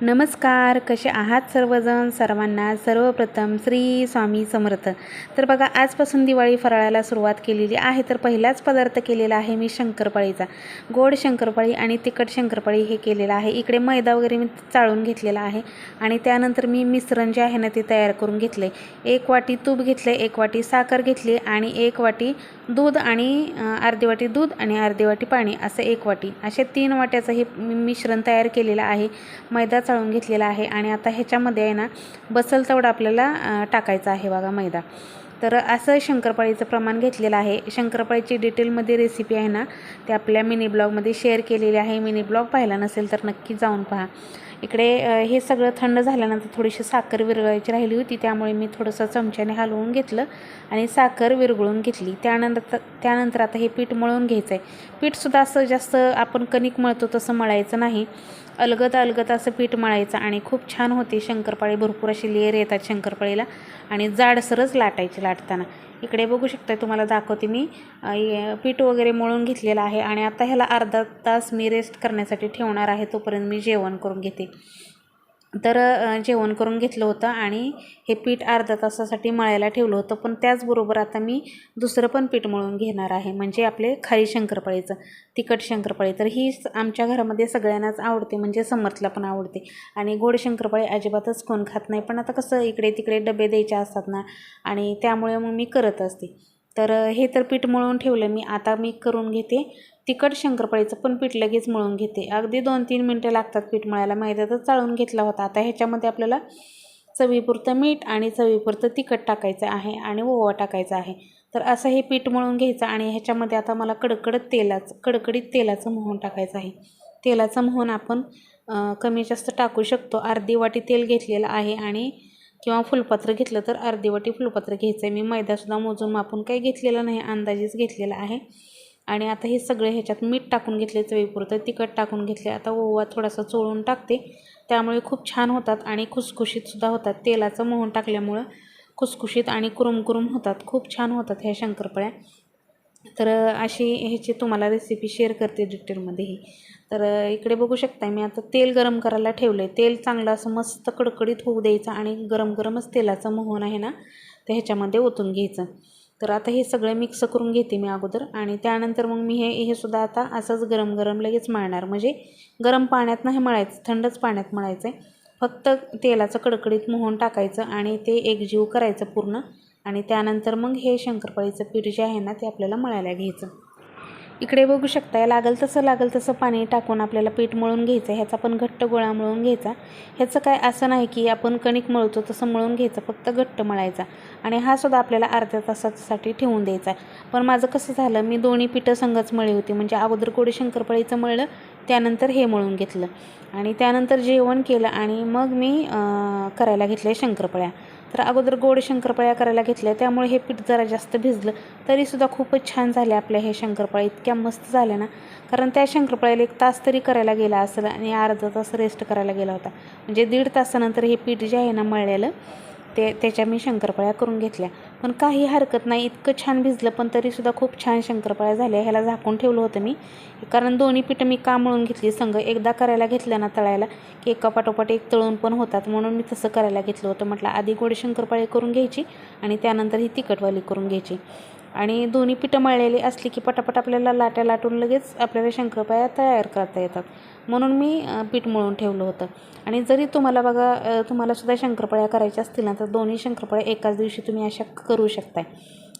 नमस्कार कसे आहात सर्वजण? सर्वांना सर्वप्रथम श्री स्वामी समर्थ. तर बघा आजपासून दिवाळी फराळाला सुरुवात केलेली आहे. तर पहिलाच पदार्थ केलेला आहे मी शंकरपाळीचा. गोड शंकरपाळी आणि तिखट शंकरपाळी हे केलेलं आहे. इकडे मैदा वगैरे मी चाळून घेतलेला आहे आणि त्यानंतर मी मिश्रण जे आहे ना ते तयार करून घेतले एक वाटी तूप घेतले एक वाटी साखर घेतली आणि एक वाटी दूध आणि अर्धी वाटी दूध आणि अर्धी वाटी पाणी असं एक वाटी. असे तीन वाट्याचं हे मिश्रण तयार केलेलं आहे. मैदा चाळून घेतलेला आहे आणि आता ह्याच्यामध्ये आहे ना बसल तेवढं आपल्याला टाकायचा टाकायचं आहे बघा मैदा. तर असं शंकरपाळीचं प्रमाण घेतलेलं आहे. शंकरपाळीची डिटेलमध्ये रेसिपी आहे ना ते आपल्या मिनी ब्लॉगमध्ये शेअर केलेली आहे. मिनी ब्लॉग पाहिला नसेल तर नक्की जाऊन पहा. इकडे हे सगळं थंड झाल्यानंतर थोडीशी साखर विरघळायची राहिली होती त्यामुळे मी थोडंसं चमच्याने हलवून घेतलं आणि साखर विरघळून घेतली. त्यानंतर त्यानंतर आता हे पीठ मळून घ्यायचं आहे पीठसुद्धा असं जास्त आपण कणिक मळतो तसं मळायचं नाही. अलगत अलगत असं पीठ मळायचं आणि खूप छान होते शंकरपाळी. भरपूर अशी लेअर येतात शंकरपाळीला. आणि जाडसरच लाटायची लाटताना. इकडे बघू शकताय तुम्हाला दाखवते मी. पीठ वगैरे मळून घेतलेलं आहे आणि आता ह्याला अर्धा तास मी रेस्ट करण्यासाठी ठेवणार आहे तोपर्यंत मी जेवण करून घेते. तर जेवण करून घेतलं होतं आणि हे पीठ अर्धा तासासाठी मळायला ठेवलं होतं. पण त्याचबरोबर आता मी दुसरं पण पीठ मळून घेणार आहे म्हणजे आपले खारी शंकरपाळीचं तिखट शंकरपाळी. तर ही स- आमच्या घरामध्ये सगळ्यांनाच आवडते म्हणजे समर्थला पण आवडते. आणि गोड शंकरपाळी अजिबातच कोण खात नाही. पण आता कसं इकडे तिकडे डबे द्यायचे असतात ना आणि त्यामुळे मग मी करत असते. तर हे तर पीठ मळून ठेवलं. मी आता मी करून घेते. तिखट शंकरपाळीचं पण पीठ लगेच मळून घेते. अगदी दोन तीन मिनटं लागतात पीठ मळायला. मैद्यातच चाळून घेतला होता. आता ह्याच्यामध्ये आपल्याला चवीपुरतं मीठ आणि चवीपुरतं तिखट टाकायचं आहे आणि ओवा टाकायचा आहे. तर असं हे पीठ मळून घ्यायचं आणि ह्याच्यामध्ये आता मला कडकडत तेलाचं कडकडीत तेलाचं मोहन टाकायचं आहे. तेलाचं मोहन आपण कमी जास्त टाकू शकतो. अर्धी वाटी तेल घेतलेलं आहे आणि किंवा फुलपत्र घेतलं तर अर्धी वाटी फुलपत्र घ्यायचं आहे. मी मैदासुद्धा मोजून मापून काही घेतलेलं नाही. अंदाजेच घेतलेला आहे. आणि आता हे सगळे ह्याच्यात मीठ टाकून घेतले चवीपुरतं तिखट टाकून घेतले. आता ओवा थोडासा चोळून टाकते. त्यामुळे खूप छान होतात आणि खुसखुशीतसुद्धा होतात. तेलाचं मोहन टाकल्यामुळं खुसखुशीत आणि कुरुमकुरुम होतात. खूप छान होतात ह्या शंकरपळ्या. तर अशी ह्याची तुम्हाला रेसिपी शेअर करते डिटेलमध्येही. तर इकडे बघू शकता मी आता तेल गरम करायला ठेवलं आहे तेल चांगलं असं मस्त कडकडीत होऊ द्यायचं आणि गरम गरमच तेलाचं मोहन आहे ना ते ह्याच्यामध्ये ओतून घ्यायचं. तर आता हे सगळं मिक्स करून घेते मी अगोदर आणि त्यानंतर मग मी हे हे सुद्धा आता असंच गरम गरम लगेच मळणार. म्हणजे गरम पाण्यात नाही मळायचं थंडच पाण्यात मळायचं आहे फक्त तेलाचं कडकडीत मोहन टाकायचं आणि ते एकजीव करायचं पूर्ण. आणि त्यानंतर मग हे शंकरपाळीचं पीठ जे आहे ना ते आपल्याला मळायला घ्यायचं. इकडे बघू शकताय लागल तसं लागल तसं पाणी टाकून आपल्याला पीठ मळून घ्यायचं ह्याचा पण घट्ट गोळा मळून घ्यायचा. ह्याचं काय असं नाही की आपण कणिक मळतो तसं मळून घ्यायचं फक्त घट्ट मळायचा. आणि हा सुद्धा आपल्याला अर्ध्या तासासाठी ठेवून द्यायचा पण माझं कसं झालं मी दोन्ही पिठं संगच मळी होती. म्हणजे अगोदर गोडी शंकरपाळीचं मळलं त्यानंतर हे मळून घेतलं. आणि त्यानंतर जेवण केलं आणि मग मी करायला घेतले शंकरपाळ्या. तर अगोदर गोड शंकरपाळ्या करायला घेतल्या. त्यामुळे हे पीठ जरा जास्त भिजलं तरीसुद्धा खूपच छान झाले आपल्या हे शंकरपाळ्या. इतक्या मस्त झाल्या ना. कारण त्या शंकरपाळ्याला एक तास तरी करायला गेला असेल आणि अर्धा तास रेस्ट करायला गेला होता. म्हणजे दीड तासानंतर हे पीठ जे आहे ना मळलेलं ते त्याच्या मी शंकरपाळ्या करून घेतल्या. पण काही हरकत नाही. इतकं छान भिजलं पण तरीसुद्धा खूप छान शंकरपाळ्या झाल्या. ह्याला झाकून ठेवलं होतं मी. कारण दोन्ही पिठं मी का मळून घेतली? संघ एकदा करायला घेतलं ना तळायला की एका पाठोपाठ एक तळून पण होतात. म्हणून मी तसं करायला घेतलं होतं. म्हटलं आधी गोड शंकरपाळी करून घ्यायची आणि त्यानंतर ही तिखटवाली करून घ्यायची. आणि दोन्ही पिठं मळलेली असली की पटापट आपल्याला लाट्या लाटून लगेच आपल्याला शंकरपाळ्या तयार करता येतात. म्हणून मी पीठ मळून ठेवलं होतं. आणि जरी तुम्हाला बघा तुम्हाला सुद्धा शंकरपाळ्या करायच्या असतील ना तर दोन्ही शंकरपाळ्या एकाच दिवशी तुम्ही अशा करू शकताय.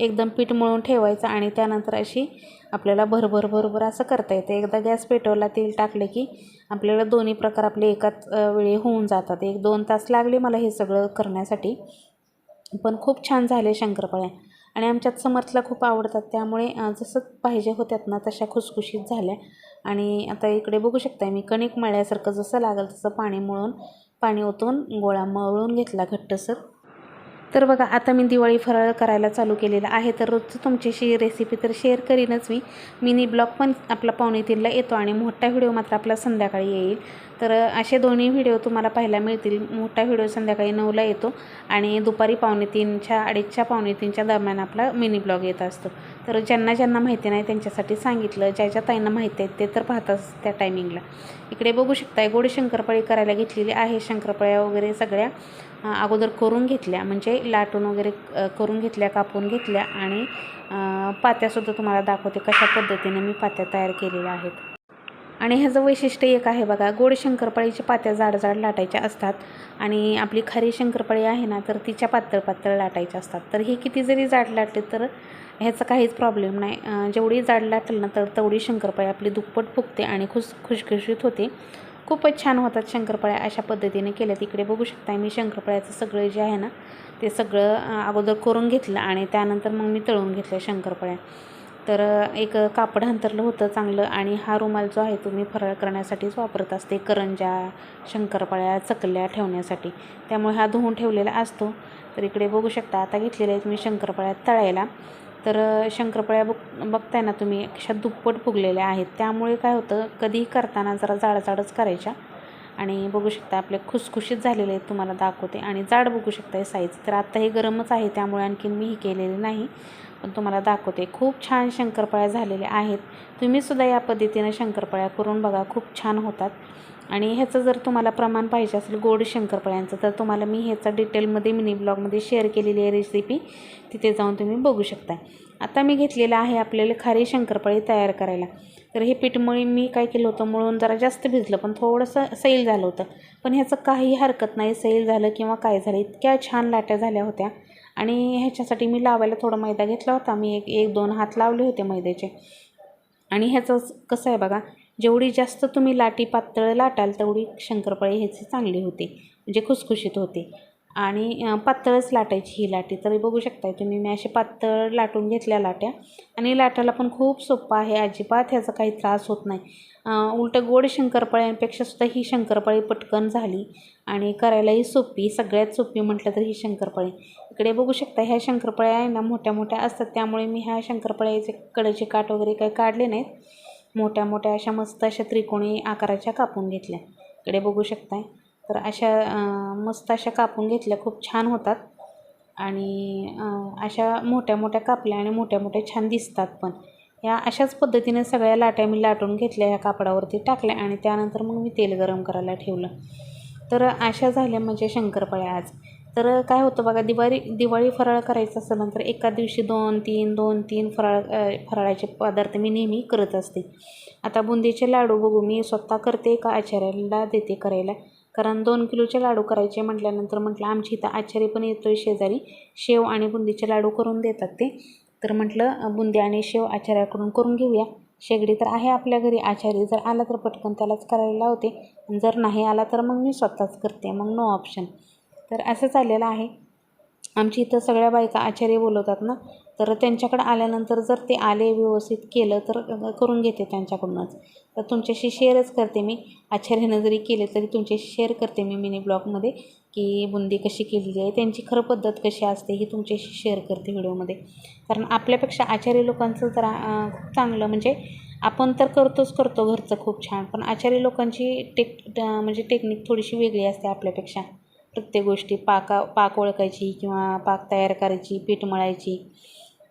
एकदम पीठ मळून ठेवायचं आणि त्यानंतर अशी आपल्याला भरभर भरभर असं करता येतं. एकदा गॅस पेटवला तेल टाकले की आपल्याला दोन्ही प्रकार आपले एकाच वेळी होऊन जातात. एक दोन तास लागले मला हे सगळं करण्यासाठी. पण खूप छान झाले शंकरपाळ्या आणि आमच्यात समर्थला खूप आवडतात. त्यामुळे जसं पाहिजे होत्यात ना तशा खुसखुशीत झाल्या. आणि आता इकडे बघू शकता मी कणिक मळल्यासारखं जसं लागेल तसं पाणी मळून पाणी ओतून गोळा मळून घेतला घट्टसर. तर बघा आता मी दिवाळी फराळ करायला चालू केलेलं आहे. तर रोजचं तुमच्याशी रेसिपी तर शेअर करीनच मी. मिनी ब्लॉग पण आपला पावणे तीनला येतो आणि मोठा व्हिडिओ मात्र आपला संध्याकाळी येईल. तर असे दोन्ही व्हिडिओ तुम्हाला पाहायला मिळतील. मोठा व्हिडिओ संध्याकाळी नऊला येतो आणि दुपारी पावणे तीनच्या अडीचच्या पावणे तीनच्या दरम्यान आपला मिनी ब्लॉग येत असतो. तर ज्यांना ज्यांना माहिती नाही त्यांच्यासाठी सांगितलं. ज्या ज्या ताईंना माहिती आहेत ते तर पाहताच त्या टायमिंगला इकडे बघू शकताय गोड शंकरपाळी करायला घेतलेली आहे. शंकरपाळ्या वगैरे सगळ्या अगोदर करून घेतल्या. म्हणजे लाटून वगैरे करून घेतल्या कापून घेतल्या आणि पात्यासुद्धा तुम्हाला दाखवते कशा पद्धतीने मी पात्या तयार केलेल्या आहेत. आणि ह्याचं वैशिष्ट्य एक आहे बघा गोड शंकरपाळीच्या पात्या जाड जाड लाटायच्या असतात आणि आपली खरी शंकरपाळी आहे ना तर तिच्या पातळ पातळ लाटायच्या असतात. तर हे किती जरी जाड लाटले तर ह्याचा काहीच प्रॉब्लेम नाही. जेवढी जाड लाटलं ना तर तेवढी शंकरपाळी आपली दुप्पट फुगते आणि खुश खुशखुशीत होते. खूपच छान होतात शंकरपाळ्या अशा पद्धतीने केल्या. तिकडे बघू शकता मी शंकरपाळ्याचं सगळं जे आहे ना ते सगळं अगोदर करून घेतलं आणि त्यानंतर मग मी तळून घेतल्या शंकरपाळ्या. तर एक कापड अंतरलं होतं चांगलं आणि हा रुमाल जो आहे तो मी फराळ करण्यासाठीच वापरत असते करंजा शंकरपाळ्या चकल्या ठेवण्यासाठी. त्यामुळे हा धुवून ठेवलेला असतो. तर इकडे बघू शकता आता घेतलेल्या आहेत मी शंकरपाळ्या तळायला. तर शंकरपाळ्या बघ बघताय ना तुम्ही अशा दुप्पट फुगलेल्या आहेत. त्यामुळे काय होतं कधीही करताना जरा जाडजाडच करायच्या. आणि बघू शकता आपले खुसखुशीत झालेले आहेत तुम्हाला दाखवते. आणि जाड बघू शकता साईज तर आत्ता हे गरमच आहे त्यामुळे आणखीन मी ही केलेली नाही. पण तुम्हाला दाखवते खूप छान शंकरपाळ्या झालेल्या आहेत. तुम्हीसुद्धा या पद्धतीनं शंकरपाळ्या करून बघा खूप छान होतात. आणि ह्याचं जर तुम्हाला प्रमाण पाहिजे असेल गोड शंकरपाळ्यांचं तर तुम्हाला मी ह्याचा डिटेलमध्ये मिनी ब्लॉगमध्ये शेअर केलेली आहे रेसिपी तिथे जाऊन तुम्ही बघू शकता आता मी घेतलेलं आहे आपल्याला खारी शंकरपाळी तयार करायला. तर हे पीठमुळे मी काय केलं होतं मळून जरा जास्त भिजलं पण थोडंसं सैल झालं होतं. पण ह्याचं काही हरकत नाही सैल झालं किंवा काय झालं इतक्या छान लाट्या झाल्या होत्या. आणि ह्याच्यासाठी मी लावायला थोडा मैदा घेतला होता. मी एक एक दोन हात लावले होते मैद्याचे. आणि ह्याचं कसं आहे बघा जेवढी जास्त तुम्ही लाटी पातळ लाटाल तेवढी शंकरपाळी ह्याची चांगली होते. म्हणजे खुसखुशीत होते. आणि पातळच लाटायची ही लाटी. तरी बघू शकताय तुम्ही मी असे पातळ लाटून घेतल्या लाट्या. आणि लाटायला पण खूप सोपं आहे. अजिबात ह्याचा काही त्रास होत नाही. उलटं गोड शंकरपाळ्यांपेक्षा सुद्धा ही शंकरपाळी पटकन झाली आणि करायलाही सोपी सगळ्यात सोपी म्हटलं तर ही शंकरपाळी. इकडे बघू शकता ह्या शंकरपाळ्या आहे ना मोठ्या मोठ्या असतात. त्यामुळे मी ह्या शंकरपाळ्याचे कडेचे काट वगैरे काही काढले नाहीत. मोठ्या मोठ्या अशा मस्त अशा त्रिकोणी आकाराच्या कापून घेतल्या. इकडे बघू शकताय. तर अशा मस्त अशा कापून घेतल्या. खूप छान होतात. आणि अशा मोठ्या मोठ्या कापल्या आणि मोठ्या मोठ्या छान दिसतात पण. या अशाच पद्धतीने सगळ्या लाट्या मी लाटून घेतल्या ह्या कापडावरती टाकल्या आणि त्यानंतर मग मी तेल गरम करायला ठेवलं. तर अशा झाल्या म्हणजे शंकरपाळ्या आज. तर काय होतं बघा दिवाळी दिवाळी फराळ करायचं असेल नंतर एका दिवशी दोन तीन दोन तीन फराळ फराळाचे पदार्थ मी नेहमी करत असते. आता बुंदीचे लाडू बघू मी स्वतः करते का आचार्याला देते करायला? कारण दोन किलोचे लाडू करायचे म्हटल्यानंतर म्हटलं आमची इथं आचारी पण येतो आहे शेजारी शेव आणि बुंदीचे लाडू करून देतात ते. तर म्हटलं बुंदी आणि शेव आचार्याकडून करून घेऊया. शेगडी तर आहे आपल्या घरी आचारी जर आला तर पटकन त्यालाच करायला लावते. आणि जर नाही आला तर मग मी स्वतःच करते मग नो ऑप्शन तर असं चाललेलं आहे. आमची इथं सगळ्या बायका आचार्य बोलवतात ना तर त्यांच्याकडे आल्यानंतर जर ते आले व्यवस्थित केलं तर करून घेते त्यांच्याकडूनच. तर तुमच्याशी शेअरच करते मी. आचार्यानं जरी केले तरी तुमच्याशी शेअर करते मी मिनी ब्लॉगमध्ये की बुंदी कशी केलेली आहे त्यांची खरं पद्धत कशी असते ही तुमच्याशी शेअर करते व्हिडिओमध्ये कारण आपल्यापेक्षा आचार्य लोकांचं जरा खूप चांगलं म्हणजे आपण तर करतोच करतो घरचं खूप छान पण आचार्य लोकांची टेक म्हणजे टेक्निक थोडीशी वेगळी असते आपल्यापेक्षा. प्रत्येक गोष्टी पाका पाक ओळखायची किंवा पाक तयार करायची पीठ मळायची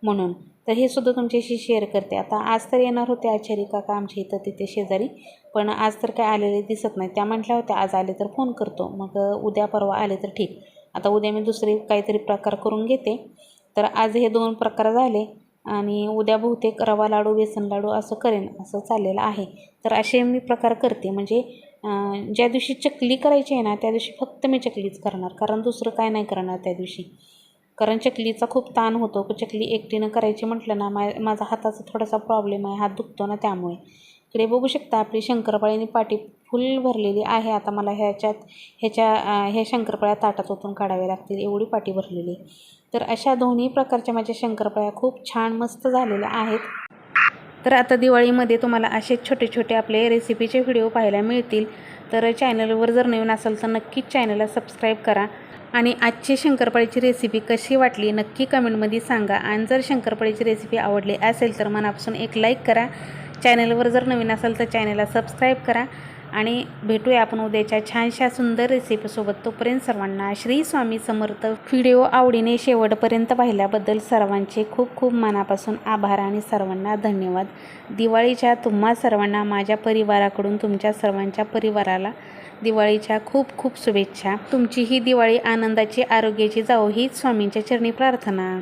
म्हणून. तर हे सुद्धा तुमच्याशी शेअर करते. आता आज तर येणार होते आचारी काका आमच्या इथं तिथे शेजारी पण आज तर काय आलेले दिसत नाही त्या म्हटल्या होत्या आज आले तर फोन करतो. मग उद्या परवा आले तर ठीक. आता उद्या मी दुसरे काहीतरी प्रकार करून घेते. तर आज हे दोन प्रकार झाले आणि उद्या बहुतेक रवा लाडू बेसन लाडू असं करेन असं चाललेलं आहे. तर असे मी प्रकार करते. म्हणजे ज्या दिवशी चकली करायची आहे ना त्या दिवशी फक्त मी चकलीच करणार. कारण दुसरं काय नाही करणार त्या दिवशी. कारण चकलीचा खूप ताण होतो. चकली एकटीनं करायची म्हटलं ना मा माझा हाताचा थोडासा प्रॉब्लेम आहे. हात दुखतो ना त्यामुळे. इकडे बघू शकता आपली शंकरपाळीने पाटी फुल भरलेली आहे. आता मला ह्याच्यात ह्याच्या ह्या शंकरपाळ्या ताटात ओतून काढाव्या लागतील. एवढी पाटी भरलेली आहे. तर अशा दोन्ही प्रकारच्या माझ्या शंकरपाळ्या खूप छान मस्त झालेल्या आहेत. तर आता दिवाळीमध्ये तुम्हाला असे छोटे छोटे आपले रेसिपीचे व्हिडिओ पाहायला मिळतील. तर चॅनलवर जर नवीन असेल तर नक्कीच चॅनलला सबस्क्राईब करा. आणि आजची शंकरपाळीची रेसिपी कशी वाटली नक्की कमेंटमध्ये सांगा. आणि जर शंकरपाळीची रेसिपी आवडली असेल तर मनापासून एक लाईक करा. चॅनलवर जर नवीन असेल तर चॅनलला सबस्क्राईब करा. आणि भेटूया आपण उद्याच्या छानशा सुंदर रेसिपीसोबत तोपर्यंत सर्वांना श्री स्वामी समर्थ व्हिडिओ आवडीने शेवटपर्यंत पाहिल्याबद्दल सर्वांचे खूप खूप मनापासून आभार आणि सर्वांना धन्यवाद. दिवाळीच्या तुम्हा सर्वांना माझ्या परिवाराकडून तुमच्या सर्वांच्या परिवाराला दिवाळीच्या खूप खूप शुभेच्छा. तुमची ही दिवाळी आनंदाची आरोग्याची जावो हीच स्वामींच्या चरणी प्रार्थना.